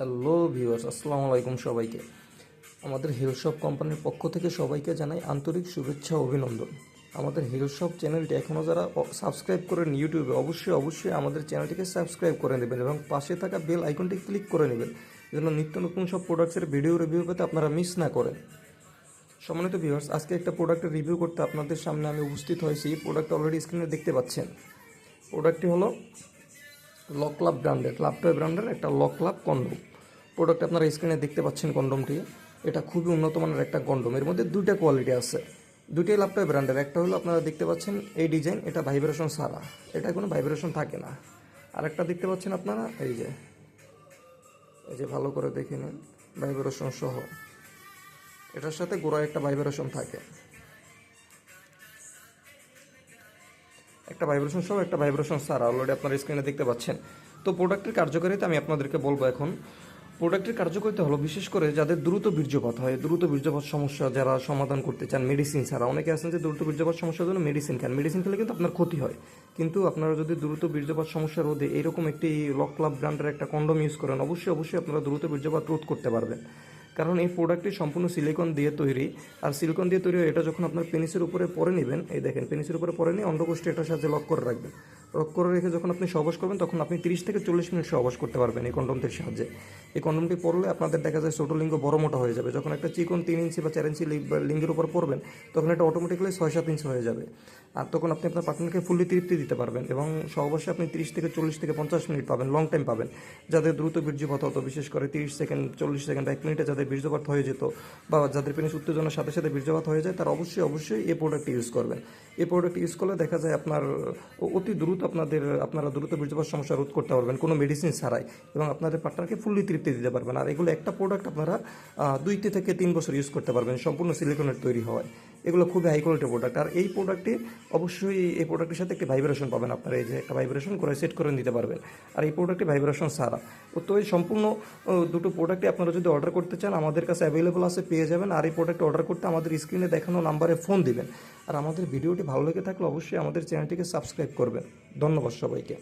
Hello viewers আসসালামু আলাইকুম সবাইকে। আমাদের হিলশপ কোম্পানির পক্ষ থেকে সবাইকে জানাই আন্তরিক শুভেচ্ছা, অভিনন্দন। আমাদের হিলশপ চ্যানেলটি এখনও যারা সাবস্ক্রাইব করেন ইউটিউবে অবশ্যই অবশ্যই আমাদের চ্যানেলটিকে সাবস্ক্রাইব করে নেবেন এবং পাশে থাকা বেল আইকনটি ক্লিক করে নেবেন, যেন নিত্য নতুন সব প্রোডাক্টসের ভিডিও রিভিউ পেতে আপনারা মিস না করেন। সম্মানিত ভিউয়ার্স আজকে একটা প্রোডাক্টের রিভিউ করতে আপনাদের সামনে আমি উপস্থিত হয়েছি। প্রোডাক্ট অলরেডি স্ক্রিনে দেখতে পাচ্ছেন। প্রোডাক্টটি হলো লক লাভ ব্র্যান্ডের লাভটয় ব্র্যান্ডের একটা লক লাভ কন্ডম প্রোডাক্ট আপনারা স্ক্রিনে দেখতে পাচ্ছেন কন্ডমটি এটা খুবই উন্নত মানের একটা কন্ডম এর মধ্যে দুইটা কোয়ালিটি আছে। দুইটাই লাভটয় ব্র্যান্ডের একটা হলো আপনারা দেখতে পাচ্ছেন এই ডিজাইন এটা ভাইব্রেশন সারা এটা কোনো ভাইব্রেশন থাকে না। আরেকটা দেখতে পাচ্ছেন আপনারা, এই যে। এই যে ভালো করে দেখে নিন ভাইব্রেশন সহ। এটার সাথে গোড়ায় একটা ভাইব্রেশন থাকে। একটা ভাইব্রেশন সহ একটা ভাইব্রেশন সারা অলরেডি আপনার স্ক্রিনে দেখতে পাচ্ছেন। তো প্রোডাক্টের কার্যকারিতা আমি আপনাদেরকে বলব এখন। প্রোডাক্টের কার্যকারিতা হলো বিশেষ করে যাদের দ্রুত বীর্যপাত হয়, দ্রুত বীর্যপাত সমস্যা যারা সমাধান করতে চান মেডিসিন ছাড়া। অনেকে আছেন যে দ্রুত বীর্যপাত সমস্যার জন্য মেডিসিন খান। মেডিসিন খেলে কিন্তু আপনার ক্ষতি হয়। কিন্তু আপনারা যদি দ্রুত বীর্যপাত সমস্যা রোধে এরকম একটি লক ক্লাব ব্র্যান্ডের একটা কন্ডম ইউজ করেন, অবশ্যই অবশ্যই আপনারা দ্রুত বীর্যপাত রোধ করতে পারবেন। কারণ এই প্রোডাক্টটি সম্পূর্ণ সিলিকন দিয়ে তৈরি। আর সিলিকন দিয়ে তৈরি এটা যখন আপনার পেনিসের উপরে পরে নেবেন, এই দেখেন পেনিসের উপরে পরে নিয়ে অন্ডকোষ্ঠী এটার সাহায্যে লক করে রাখবেন। লক করে রেখে যখন আপনি সহবাস করবেন, তখন আপনি তিরিশ থেকে চল্লিশ মিনিট সহবাস করতে পারবেন এই কন্ডমটির সাহায্যে। এই কন্ডমটি পরলে আপনাদের দেখা যায় ছোটো লিঙ্গ বড় মোটা হয়ে যাবে। যখন একটা চিকন তিন ইঞ্চি বা চার ইঞ্চি লিঙ্গের উপর পড়বেন তখন এটা অটোমেটিক্যালি ছয় সাত ইঞ্চি হয়ে যাবে। আর তখন আপনি আপনার পার্টনারকে ফুললি তৃপ্তি দিতে পারবেন এবং সহবাসে আপনি তিরিশ থেকে চল্লিশ থেকে পঞ্চাশ মিনিট পাবেন লং টাইম পাবেন। যাদের দ্রুত বীর্যপাত হতো বিশেষ করে তিরিশ সেকেন্ড, চল্লিশ সেকেন্ড এক মিনিটে যাদের বীর্যপাত হয়ে যেত বা যাদের পেনিস উত্তেজনার সাথে সাথে বীর্যপাত হয়ে যায়, তারা অবশ্যই অবশ্যই এই প্রোডাক্ট ইউজ করবেন এই প্রোডাক্ট ইউজ করলে দেখা যায় আপনার অতি দ্রুত আপনাদের, আপনারা দ্রুত বীর্যপাত সমস্যা রোধ করতে পারবেন কোনো মেডিসিন ছাড়াই এবং আপনাদের পার্টনারকে ফুললি তৃপ্তি দিতে পারবেন। আর এগুলো একটা প্রোডাক্ট আপনারা দুইটি দুই থেকে তিন বছর ইউজ করতে পারবেন সম্পূর্ণ সিলিকনের তৈরি হওয়ায়। এগুলো খুবই হাই কোয়ালিটি প্রোডাক্ট আর এই প্রোডাক্টে অবশ্যই এই প্রোডাক্টের সাথে একটি ভাইব্রেশন পাবেন আপনারা। এই যে একটা ভাইব্রেশন করে সেট করে নিতে পারবেন। আর এই প্রোডাক্টটি ভাইব্রেশন সারা তো এই সম্পূর্ণ দুটো প্রোডাক্টই আপনারা যদি অর্ডার করতে চান, আমাদের কাছে অ্যাভেলেবল আছে, পেয়ে যাবেন। আর এই প্রোডাক্ট অর্ডার করতে আমাদের স্ক্রিনে দেখানো নাম্বারে ফোন দিবেন। আর আমাদের ভিডিওটি ভালো লেগে থাকলে অবশ্যই আমাদের চ্যানেলটিকে সাবস্ক্রাইব করবেন। ধন্যবাদ সবাইকে।